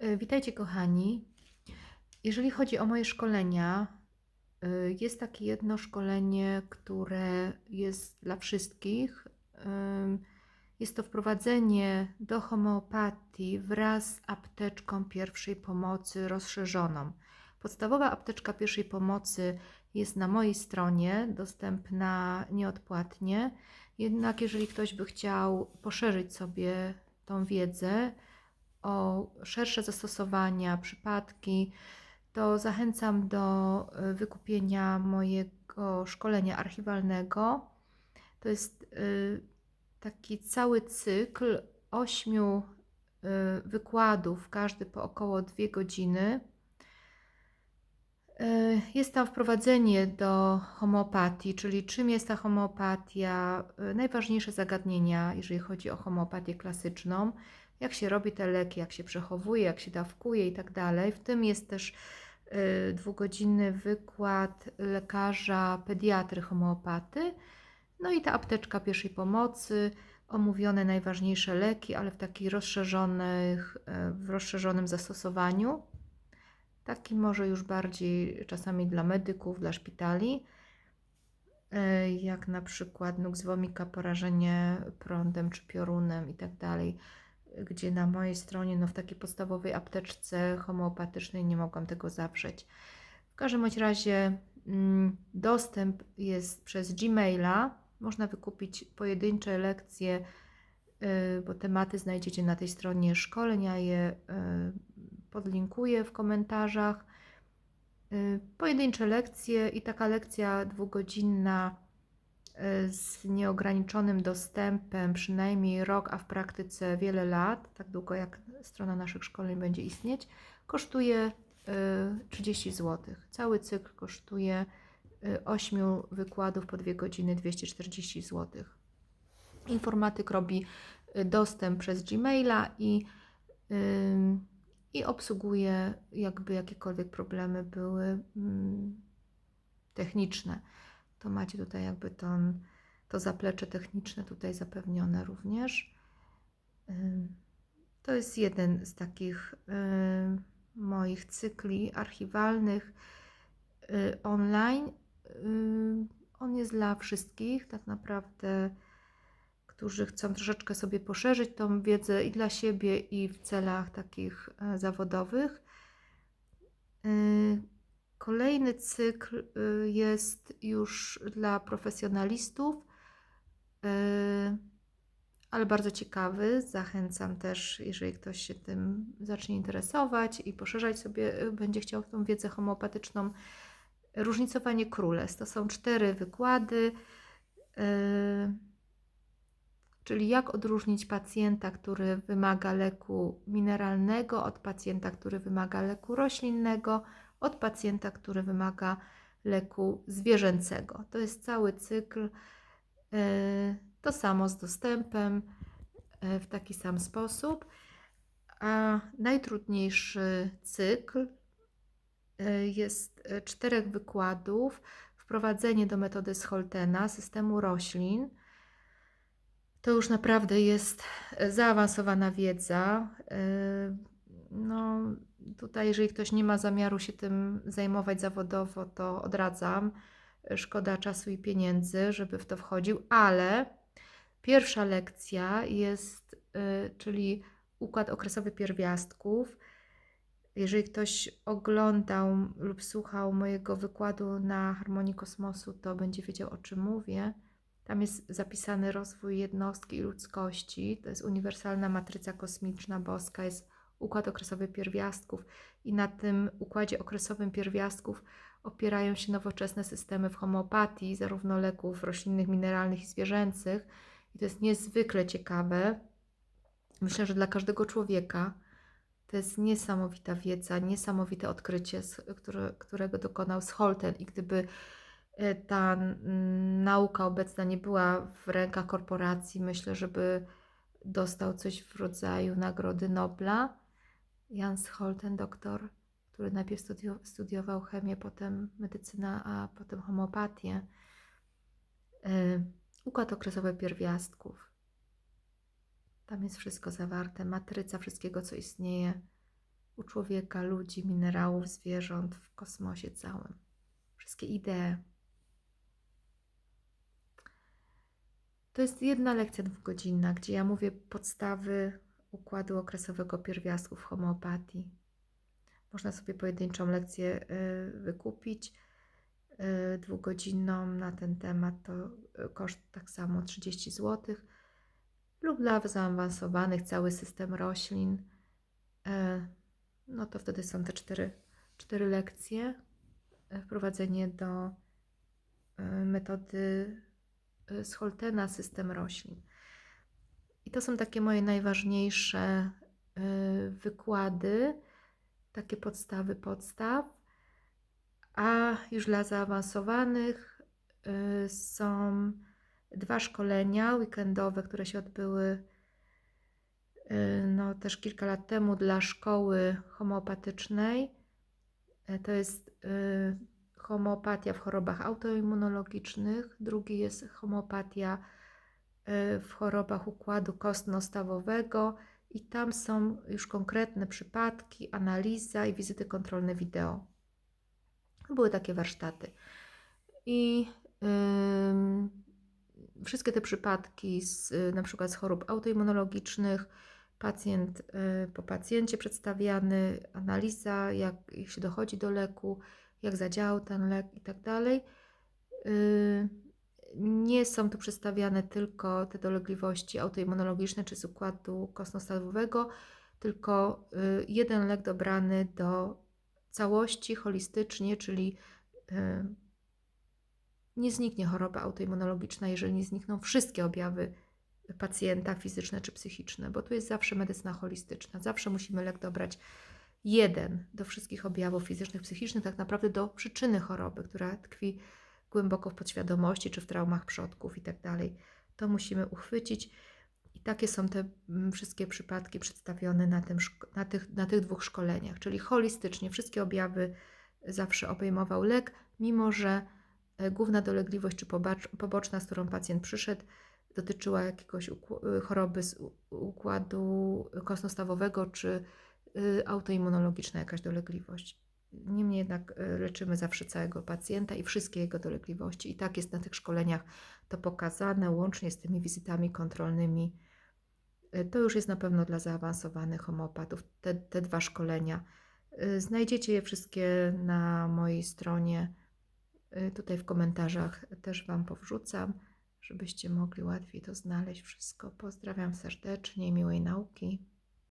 E, Witajcie, kochani. Jeżeli chodzi o moje szkolenia, y, jest takie jedno szkolenie, które jest dla wszystkich. Jest to wprowadzenie do homeopatii wraz z apteczką pierwszej pomocy rozszerzoną. Podstawowa apteczka pierwszej pomocy jest na mojej stronie, dostępna nieodpłatnie. Jednak jeżeli ktoś by chciał poszerzyć sobie tą wiedzę, o szersze zastosowania, przypadki, to zachęcam do y, wykupienia mojego szkolenia archiwalnego. To jest y, taki cały cykl ośmiu y, wykładów, każdy po około dwie godziny. Jest tam wprowadzenie do homeopatii, czyli czym jest ta homeopatia, najważniejsze zagadnienia, jeżeli chodzi o homeopatię klasyczną, jak się robi te leki, jak się przechowuje, jak się dawkuje i tak dalej. W tym jest też y, dwugodzinny wykład lekarza pediatry homeopaty. No i ta apteczka pierwszej pomocy, omówione najważniejsze leki, ale w takich rozszerzonych, y, w rozszerzonym zastosowaniu. Taki może już bardziej czasami dla medyków, dla szpitali, y, jak na przykład nux vomica, porażenie prądem czy piorunem i tak gdzie na mojej stronie, no w takiej podstawowej apteczce homeopatycznej nie mogłam tego zawrzeć. W każdym bądź razie mm, dostęp jest przez Gmaila. Można wykupić pojedyncze lekcje, y, bo tematy znajdziecie na tej stronie szkolenia. Je y, podlinkuję w komentarzach. Y, Pojedyncze lekcje i taka lekcja dwugodzinna z nieograniczonym dostępem, przynajmniej rok, a w praktyce wiele lat, tak długo jak strona naszych szkoleń będzie istnieć, kosztuje y, 30 zł. Cały cykl kosztuje 8 wykładów po 2 godziny 240 zł. Informatyk robi y, dostęp przez Gmaila i, i obsługuje, jakby jakiekolwiek problemy były mm, techniczne to macie tutaj jakby to, zaplecze techniczne tutaj zapewnione również. To jest jeden z takich moich cykli archiwalnych y, online. On jest dla wszystkich, tak naprawdę, którzy chcą troszeczkę sobie poszerzyć tą wiedzę i dla siebie, i w celach takich e, zawodowych. Kolejny cykl y, jest już dla profesjonalistów, y, ale bardzo ciekawy. Zachęcam też, jeżeli ktoś się tym zacznie interesować i poszerzać sobie, y, będzie chciał tą wiedzę homeopatyczną. Różnicowanie królestw. To są cztery wykłady, czyli jak odróżnić pacjenta, który wymaga leku mineralnego od pacjenta, który wymaga leku roślinnego od pacjenta, który wymaga leku zwierzęcego. To jest cały cykl. e, To samo z dostępem e, w taki sam sposób. A najtrudniejszy cykl e, jest czterech wykładów. Wprowadzenie do metody Scholtena, systemu roślin. To już naprawdę jest zaawansowana wiedza. No, tutaj, jeżeli ktoś nie ma zamiaru się tym zajmować zawodowo, to odradzam. Szkoda czasu i pieniędzy, żeby w to wchodził, ale pierwsza lekcja jest, y, czyli układ okresowy pierwiastków. Jeżeli ktoś oglądał lub słuchał mojego wykładu na harmonii kosmosu, to będzie wiedział o czym mówię. Tam jest zapisany rozwój jednostki i ludzkości. To jest uniwersalna matryca kosmiczna boska, jest układ okresowy pierwiastków i na tym układzie okresowym pierwiastków opierają się nowoczesne systemy w homeopatii, zarówno leków roślinnych, mineralnych i zwierzęcych. I to jest niezwykle ciekawe. Myślę, że dla każdego człowieka to jest niesamowita wiedza, niesamowite odkrycie, które, którego dokonał Scholten. I gdyby e, ta nauka obecna nie była w rękach korporacji, myślę, żeby dostał coś w rodzaju Nagrody Nobla. Jan Scholten, doktor, który najpierw studio, studiował chemię, potem medycynę, a potem homeopatię. Y, Układ okresowy pierwiastków. Tam jest wszystko zawarte, matryca wszystkiego, co istnieje. u człowieka, ludzi, minerałów, zwierząt, w kosmosie całym. Wszystkie idee. To jest jedna lekcja dwugodzinna, gdzie ja mówię podstawy układu okresowego pierwiastków homeopatii. Można sobie pojedynczą lekcję y, wykupić y, dwugodzinną na ten temat. To y, koszt tak samo 30 zł. Lub dla zaawansowanych cały system roślin. No to wtedy są te cztery, cztery lekcje. Wprowadzenie do metody z Holtena system roślin. I to są takie moje najważniejsze y, wykłady, takie podstawy podstaw. A już dla zaawansowanych y, są dwa szkolenia weekendowe, które się odbyły y, no, też kilka lat temu dla szkoły homeopatycznej. Y, To jest homeopatia w chorobach autoimmunologicznych, drugi jest homeopatia w chorobach układu kostno-stawowego i tam są już konkretne przypadki, analiza i wizyty kontrolne wideo. Były takie warsztaty. I ym, wszystkie te przypadki, z, y, na przykład z chorób autoimmunologicznych, pacjent y, po pacjencie przedstawiany, analiza, jak, jak się dochodzi do leku, jak zadziałał ten lek i tak dalej. Y, Nie są tu przedstawiane tylko te dolegliwości autoimmunologiczne czy z układu kostno-stawowego, tylko y, jeden lek dobrany do całości holistycznie, czyli y, nie zniknie choroba autoimmunologiczna, jeżeli nie znikną wszystkie objawy pacjenta fizyczne czy psychiczne, bo tu jest zawsze medycyna holistyczna. Zawsze musimy lek dobrać jeden do wszystkich objawów fizycznych, psychicznych, tak naprawdę do przyczyny choroby, która tkwi głęboko w podświadomości czy w traumach przodków i tak. To musimy uchwycić. I takie są te mm, wszystkie przypadki przedstawione na, tym, na, tych, na tych dwóch szkoleniach, czyli holistycznie wszystkie objawy zawsze obejmował lek, mimo że e, główna dolegliwość czy poboczna, z którą pacjent przyszedł, dotyczyła jakiegoś y, choroby z układu kostno-stawowego czy y, autoimmunologiczna jakaś dolegliwość. Niemniej jednak y, leczymy zawsze całego pacjenta i wszystkie jego dolegliwości. I tak jest na tych szkoleniach to pokazane, łącznie z tymi wizytami kontrolnymi. Y, To już jest na pewno dla zaawansowanych homeopatów, te, te dwa szkolenia. Y, Znajdziecie je wszystkie na mojej stronie. Tutaj w komentarzach też Wam powrzucam, żebyście mogli łatwiej to znaleźć wszystko. Pozdrawiam serdecznie, miłej nauki.